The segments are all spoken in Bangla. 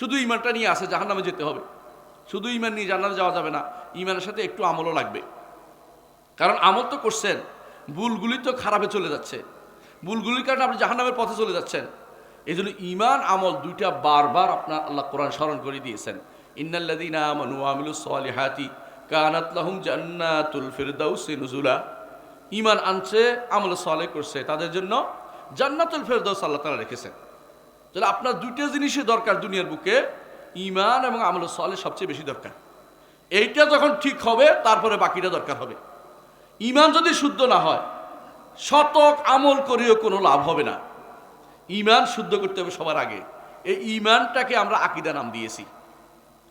শুধু ইমানটা নিয়ে আসে জাহান নামে যেতে হবে। শুধু ইমান নিয়ে জান্নাতে যাওয়া যাবে না ইমানের সাথে একটু আমলও লাগবে। কারণ আমল তো করছেন, ভুলগুলি তো খারাপে চলে যাচ্ছে। ভুলগুলির কারণে আপনি জাহান্নামের পথে চলে যাচ্ছেন। এই জন্য ইমান আমল দুইটা বারবার আপনার আল্লাহ কোরআন স্মরণ করে দিয়েছেন। আমিলুস সালিহাতি কানাত জান্নাতুল ইমান আনছে, আমল সালে করছে, তাদের জন্য জান্নাতুল ফেরদাউস আল্লাহ তাআলা রেখেছেন। তাহলে আপনার দুইটা জিনিসই দরকার দুনিয়ার বুকে ইমান এবং আমল সালে সবচেয়ে বেশি দরকার। এইটা যখন ঠিক হবে, তারপরে বাকিটা দরকার হবে। ইমান যদি শুদ্ধ না হয়, শতক আমল করেও কোনো লাভ হবে না। ইমান শুদ্ধ করতে হবে সবার আগে। এই ইমানটাকে আমরা আকিদা নাম দিয়েছি।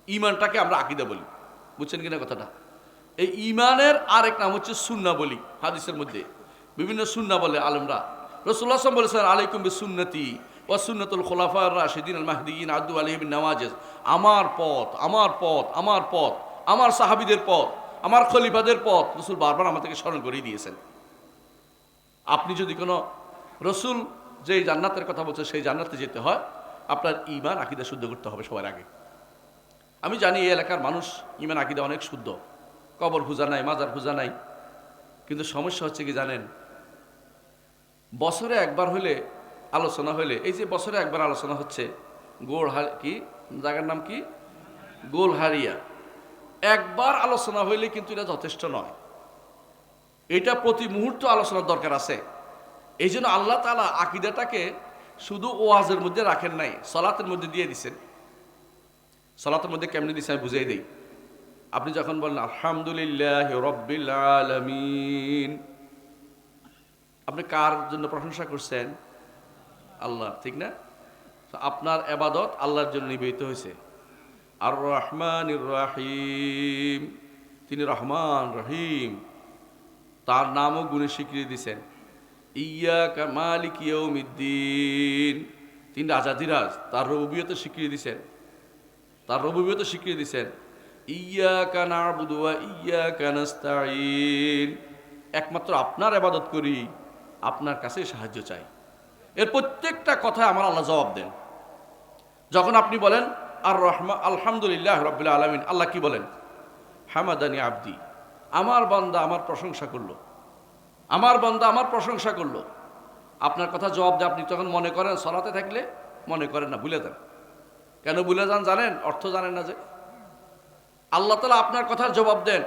ইমানটাকে আমরা আকিদা বলি। বুঝছেন কিনা কথাটা? এই ইমানের আরেক নাম হচ্ছে সুন্না বলি, হাদিসের মধ্যে। বিভিন্ন সুন্না বলে আলমরা রসুল্লাহ আসলাম বলেছেন, আলাইকুম বি সুন্নতি ও সুন্নতুল খোলাফার রাশিদিন আল মাহদিন আদু আলিবিন নওয়াজেজ। আমার পথ আমার পথ আমার পথ, আমার সাহাবিদের পথ, আমার খলিফাদের পথ। রসুল বারবার আমাদেরকে স্মরণ করিয়ে দিয়েছেন। আপনি যদি কোনো রসুল যে জান্নাতের কথা বলছে, সেই জান্নাতে যেতে হয়, আপনার ইমান আকিদা শুদ্ধ করতে হবে সবার আগে। আমি জানি এই এলাকার মানুষ ইমান আকিদা অনেক শুদ্ধ। কবর পূজা নাই, মাজার পূজা নাই। কিন্তু সমস্যা হচ্ছে কি জানেন? বছরে একবার হলে আলোচনা হলে এই যে বছরে একবার আলোচনা হচ্ছে গোল কি, জায়গার নাম কি? গোলহারিয়া। একবার আলোচনা হইলে কিন্তু এটা যথেষ্ট নয়। এটা প্রতি মুহূর্ত আলোচনার দরকার আছে। এই জন্য আল্লাহ তালা আকিদাটাকে শুধু ওয়াজের মধ্যে রাখেন নাই, সলাতের মধ্যে দিয়ে দিছেন। সলাতের মধ্যে কেমনি দিছে আমি বুঝাই দিই। আপনি যখন বলেন আলহামদুলিল্লাহ রব্বিল আলমিন আপনি কার জন্য প্রশংসা করছেন? আল্লাহ, ঠিক না? আপনার এবাদত আল্লাহর জন্য নিবেদিত হয়েছে। আর রহমান রাহিম তিনি রহমান রহিম তার নামও গুণে স্বীকৃতি দিছেন ইয়া মালিক ইয়ৌমিদ্দিন তিনি রাজাধিরাজ, তার রবুবিয়ত স্বীকৃতি দিছেন তার রবুবিয়ত স্বীকৃতি দিছেন ইয়া কানা বুদুয়া ইয়া কানাস্তাইন একমাত্র আপনার আবাদত করি। আপনার কাছে সাহায্য চাই। এর প্রত্যেকটা কথায় আমার আল্লাহ জবাব দেন। যখন আপনি বলেন আর রহমা আলহামদুলিল্লাহ রবিল্লা আলমিন আল্লাহ কি বলেন? হামাদানি আব্দি আমার বান্দা আমার প্রশংসা করল আমার বান্দা আমার প্রশংসা করল আপনার কথা জবাব দিয়ে আপনি তখন মনে করেন, সলাতে থাকলে মনে করেন না, ভুলে যান। কেন ভুলে যান জানেন? অর্থ জানেন না যে। আল্লাহ তালা আপনার কথার জবাব দেন।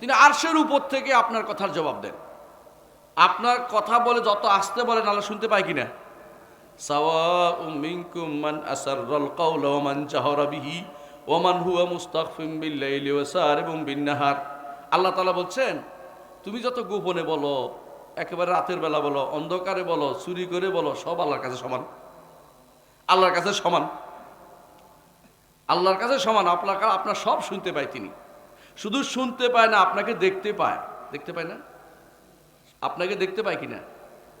তিনি আরশের উপর থেকে আপনার কথার জবাব দেন। আপনার কথা বলে যত আসতে বলেন আল্লাহ শুনতে পায় কিনা? আল্লাহ তাআলা বলছেন, তুমি যত গোপনে বলো, একেবারে রাতের বেলা বলো, অন্ধকারে বলো, চুরি করে বলো, সব আল্লাহর কাছে সমান। আল্লাহর কাছে সমান। আল্লাহর কাছে সমান, আপনার আপনার সব শুনতে পায় তিনি। শুধু শুনতে পায় না, আপনাকে দেখতে পায়। দেখতে পায় না? আপনাকে দেখতে পায় কিনা?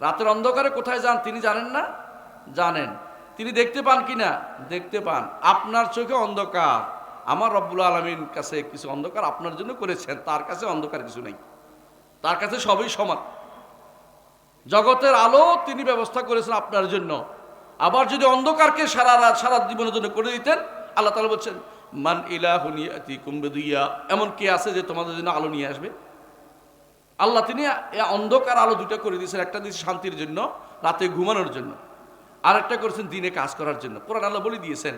রাতের অন্ধকারে কোথায় যান তিনি জানেন না? জানেন। তিনি দেখতে পান কিনা? দেখতে পান। আপনার চোখে অন্ধকার। আমার রব্বুল আলমীর কাছে কিছু অন্ধকার আপনার জন্য করেছেন, তার কাছে অন্ধকার কিছু নেই। তার কাছে সবই সমান। জগতের আলো তিনি ব্যবস্থা করেছেন আপনার জন্য। আবার যদি অন্ধকারকে সারা রাত, সারা জীবনের জন্য করে দিতেন, আল্লাহ তালা বলছেন, মান ইলাহুনিয়াতি কুম্বেদুইয়া এমন কে আছে যে তোমাদের জন্য আলো নিয়ে আসবে? আল্লাহ তিনি অন্ধকার আলো দুটো করে দিয়েছেন, একটা দিয়েছে শান্তির জন্য, রাতে ঘুমানোর জন্য আর একটা করেছেন দিনে কাজ করার জন্য। কোরআন আল্লাহ বলে দিয়েছেন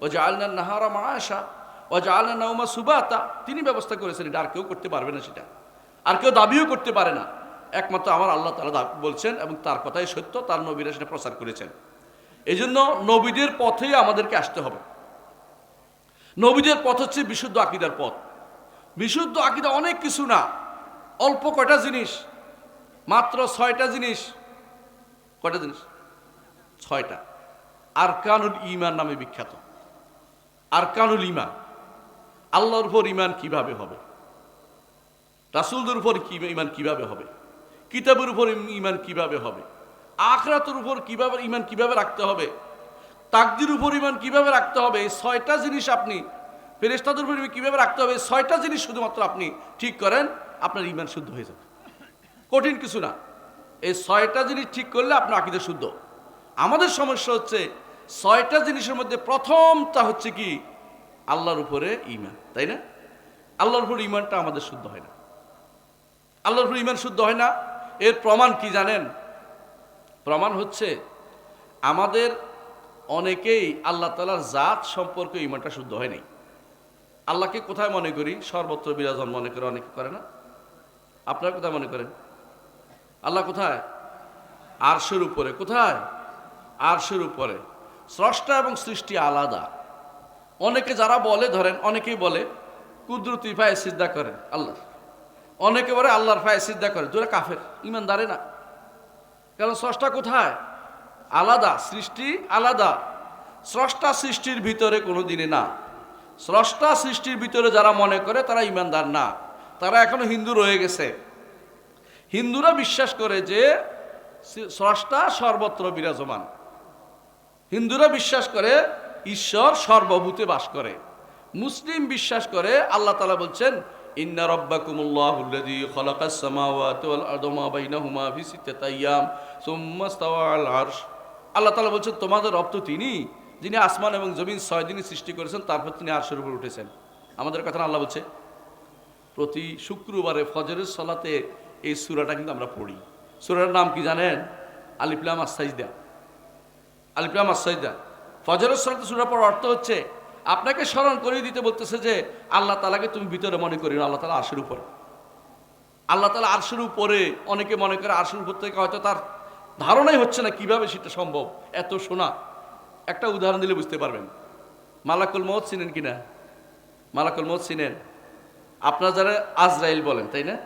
ও যে আলনা নাহারা মায়াশা ও যে আলনা নাউমা সুবাতা। তিনি ব্যবস্থা করেছেন এটা আর কেউ করতে পারবে না সেটা। আর কেউ দাবিও করতে পারে না। একমাত্র আমার আল্লাহ তালা বলছেন এবং তার কথাই সত্য, তার নবীরা সেটা প্রচার করেছেন। এই জন্য নবীদের পথেই আমাদেরকে আসতে হবে। নবীদের পথ হচ্ছে বিশুদ্ধ আকিদার পথ। বিশুদ্ধ আকিদা অনেক কিছু না। অল্প কয়টা জিনিস? মাত্র ছয়টা জিনিস। কয়টা জিনিস? ছয়টা। আরকানুল ইমান নামে বিখ্যাত। আরকানুল ইমান আল্লাহর উপর ইমান কীভাবে হবে? রাসুলদের উপর ইমান কীভাবে হবে? কিতাবের উপর ইমান কীভাবে হবে? আখরাতের উপর কীভাবে ইমান কীভাবে রাখতে হবে? তাকদির উপর ইমান কীভাবে রাখতে হবে? এই ছয়টা জিনিস আপনি ফেরেস্তাদের উপর কীভাবে রাখতে হবে? ছয়টা জিনিস শুধুমাত্র আপনি ঠিক করেন। আপনার ইমান শুদ্ধ হয়ে যাবে। কঠিন কিছু না। এই ছয়টা জিনিস ঠিক করলে আপনার আকিদে শুদ্ধ। আমাদের সমস্যা হচ্ছে, ছয়টা জিনিসের মধ্যে প্রথমটা হচ্ছে কি? আল্লাহর উপরে ইমান, তাই না? আল্লাহর উপর ইমানটা আমাদের শুদ্ধ হয় না। আল্লাহর উপর ইমান শুদ্ধ হয় না। এর প্রমাণ কি জানেন? প্রমাণ হচ্ছে, আমাদের অনেকেই আল্লাহ তালার জাত সম্পর্কে ইমানটা শুদ্ধ হয় নাই। আল্লাহকে কোথায় মনে করি? সর্বত্র বিরাজন মনে করে অনেকে করে না? আপনারা কোথায় মনে করেন? আল্লাহ কোথায়? আরশের উপরে। কোথায়? আরশের উপরে। স্রষ্টা এবং সৃষ্টি আলাদা। অনেকে যারা বলে, ধরেন অনেকেই বলে, কুদরতি ফায়ে সিদ্ধা করে আল্লাহ। অনেকে বলে আল্লাহর ফায়ে সিদ্ধা করে। তোরা কাফের, ইমানদারে না। কারণ স্রষ্টা কোথায়? আলাদা, সৃষ্টি আলাদা। স্রষ্টা সৃষ্টির ভিতরে কোনো দিনে না। স্রষ্টা সৃষ্টির ভিতরে যারা মনে করে, তারা ইমানদার না। তারা এখনও হিন্দু রয়ে গেছে। হিন্দুরা বিশ্বাস করে যে স্রষ্টা সর্বত্র বিরাজমান। হিন্দুরা বিশ্বাস করে ঈশ্বর সর্বভূতে বাস করে। মুসলিম বিশ্বাস করে আল্লাহ তালা বলছেন, ইন্না রব্বাকুমুল্লাহুল্লাযী খালাকাস সামাওয়াতি ওয়াল আরদা মা বাইনাহুমা ফি সিত্তাতি আইয়াম সুম্মা আল্লাহ বলছেন, তোমাদের রব তিনি, যিনি আসমান এবং জমিন ছয় দিনই সৃষ্টি করেছেন, তারপর তিনি আরশের উপর উঠেছেন। আমাদের কথা আল্লাহ বলছে? প্রতি শুক্রবারে ফজরের সলাতে এই সূরাটা কিন্তু আমরা পড়ি। সূরার নাম কি জানেন? আলিফলাম আসাইদা আলিফলাম আসাইদা ফজরের সলাতে সূরা পড়ার অর্থ হচ্ছে, আপনাকে স্মরণ করিয়ে দিতে বলতেছে যে, আল্লাহ তালাকে তুমি ভিতরে মনে করি আল্লাহ তালা আরশের উপরে। আল্লাহ তালা আরশের উপরে, অনেকে মনে করে আরশের উপর থেকে হয়তো তার ধারণাই হচ্ছে না কীভাবে সেটা সম্ভব। এত শোনা। একটা উদাহরণ দিলে বুঝতে পারবেন। মালাকুল মত চিনেন কিনা? মালাকুল মত চিনেন? আপনারা যারা আজরাইল বলেন, তাই না?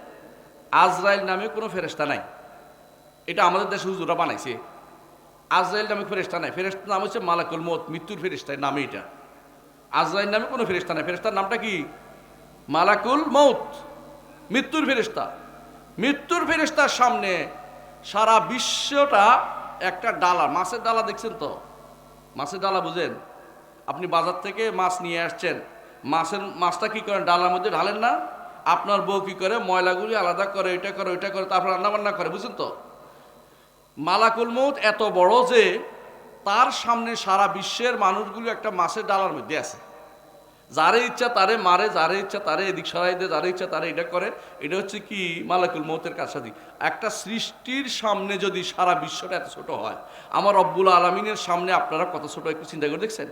আজরাইল নামে কোনো ফেরেস্তা নাই। এটা আমাদের দেশে হুজুরা বানাইছে। আজরাইল নামে ফেরেস্তা নাই। ফেরেস্তার নাম হচ্ছে মালাকুল মত মৃত্যুর ফেরেস্তার নামে এটা। আজরাইল নামে কোনো ফেরেস্তা নাই। ফেরেস্তার নামটা কি? মালাকুল মৌত মৃত্যুর ফেরেস্তা মৃত্যুর ফেরেস্তার সামনে সারা বিশ্বটা একটা ডালা। মাছের ডালা দেখছেন তো? মাছের ডালা বুঝেন? আপনি বাজার থেকে মাছ নিয়ে আসছেন। মাছের মাছটা কি করেন? ডালার মধ্যে ঢালেন না? আপনার বউ কি করে? ময়লাগুলি আলাদা করে, এটা করে, ওইটা করে, তারপর রান্না বান্না করে, বুঝছেন তো? মালাকুল মৌত এত বড় যে তার সামনে সারা বিশ্বের মানুষগুলো একটা মাছের ডালার মধ্যে আছে। যারে ইচ্ছা তারে মারে, যারে ইচ্ছা তারে এদিক সরাই দেয়, যারে ইচ্ছা তারে এটা করে। এটা হচ্ছে কি? মালাকুল মৌতের কাছাদি একটা সৃষ্টির সামনে যদি সারা বিশ্বটা এত ছোট হয়, আমার রব্বুল আলমিনের সামনে আপনারা কত ছোট একটু চিন্তা করে দেখছেন?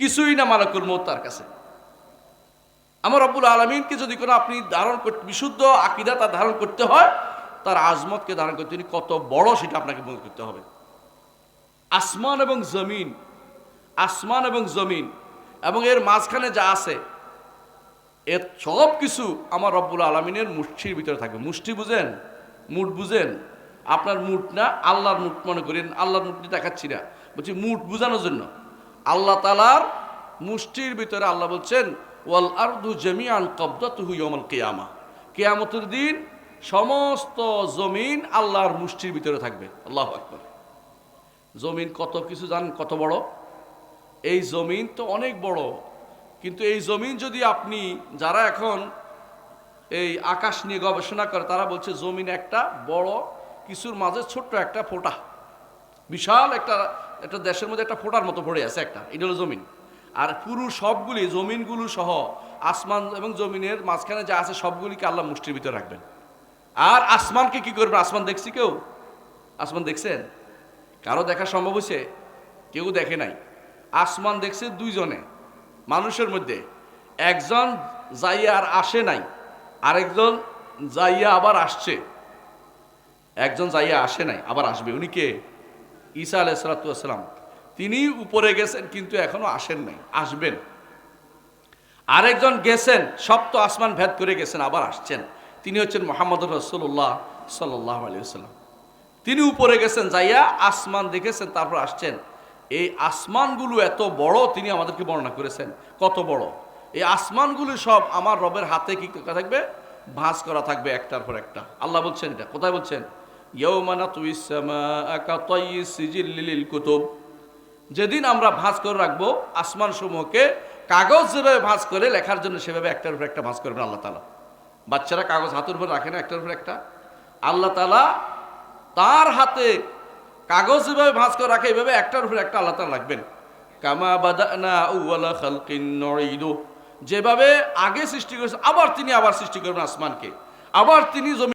কিছুই না মালাকুল মৌত তার কাছে। আমার রব্বুল আলমিনকে যদি কোনো আপনি ধারণ করতে, বিশুদ্ধ আকিদা তার ধারণ করতে হয়, তার আজমতকে ধারণ করতে তিনি কত বড় সেটা আপনাকে মনে করতে হবে। আসমান এবং জমিন, আসমান এবং জমিন, এবং এর মাঝখানে যা আছে, এর সব কিছু আমার রব্বুল আলমিনের মুষ্টির ভিতরে থাকবে। মুষ্টি বুঝেন? মুঠ বুঝেন? আপনার মুঠ না আল্লাহর মুঠ মনে করেন, আল্লাহর মুঠটি দেখাচ্ছি না। বলছি মুঠ বুঝানোর জন্য। আল্লাহ তালার মুষ্টির ভিতরে আল্লাহ বলছেন, ওয়াল আরদু জমিয়ান কবদাতুহু ইয়াউমাল কেয়ামা। কিয়ামতের দিন সমস্ত জমিন আল্লাহর মুষ্টির ভিতরে থাকবে। আল্লাহ আকবার। জমিন কত কিছু জানেন কত বড়? এই জমিন তো অনেক বড়। কিন্তু এই জমিন যদি আপনি, যারা এখন এই আকাশ নিয়ে গবেষণা করে, তারা বলছে জমিন একটা বড়, কিছুর মাঝে ছোট্ট একটা ফোঁটা। বিশাল একটা একটা দেশের মধ্যে একটা ফোঁটার মতো পড়ে আছে একটা, এটা হলো জমিন। আর পুরো সবগুলি, জমিনগুলো সহ আসমান এবং জমিনের মাঝখানে যা আছে সবগুলিকে আল্লাহ মুষ্টির ভিতরে রাখবেন। আর আসমানকে কি করবেন? আসমান দেখছি কেউ? আসমান দেখছেন? কারও দেখা সম্ভব হয়েছে? কেউ দেখে নাই। আসমান দেখছে দুইজনে, মানুষের মধ্যে। একজন যাইয়া আর আসে নাই, আরেকজন যাইয়া আবার আসছে। একজন যাইয়া আসে নাই, আবার আসবে। উনি কে? ঈসা আলাইসালাতাম তিনি উপরে গেছেন, কিন্তু এখনও আসেন নাই, আসবেন। আরেকজন গেছেন সপ্ত আসমান ভেদ করে গেছেন, আবার আসছেন। তিনি হচ্ছেন মোহাম্মদ রসুল্লাহ সাল্লাহ আলিয়াল্লাম তিনি উপরে গেছেন, যাইয়া আসমান দেখেছেন, তারপর আসছেন। এই আসমানগুলো এত বড়, তিনি আমাদেরকে বর্ণনা করেছেন, কত বড়। এই আসমানগুলো সব আমার রবের হাতে কি, থাকবে? ভাঁজ করা থাকবে একটার পর একটা। আল্লাহ বলছেন এটা, কোথায় বলছেন? যেদিন আমরা ভাঁজ করে রাখব আসমান সমূহকে কাগজ যেভাবে ভাঁজ করে, লেখার জন্য সেভাবে একটার উপর একটা ভাঁজ করবেন আল্লাহ তালা বাচ্চারা কাগজ হাতের উপর রাখে না, একটার উপর একটা। আল্লাহ তালা তার হাতে কাগজ যেভাবে ভাঁজ করে রাখে এইভাবে একটার উপরে একটা আল্লাহ তাআলা রাখবেন। কামা বাদানা যেভাবে আগে সৃষ্টি করেছে, আবার তিনি আবার সৃষ্টি করবেন আসমানকে। আবার তিনি জমি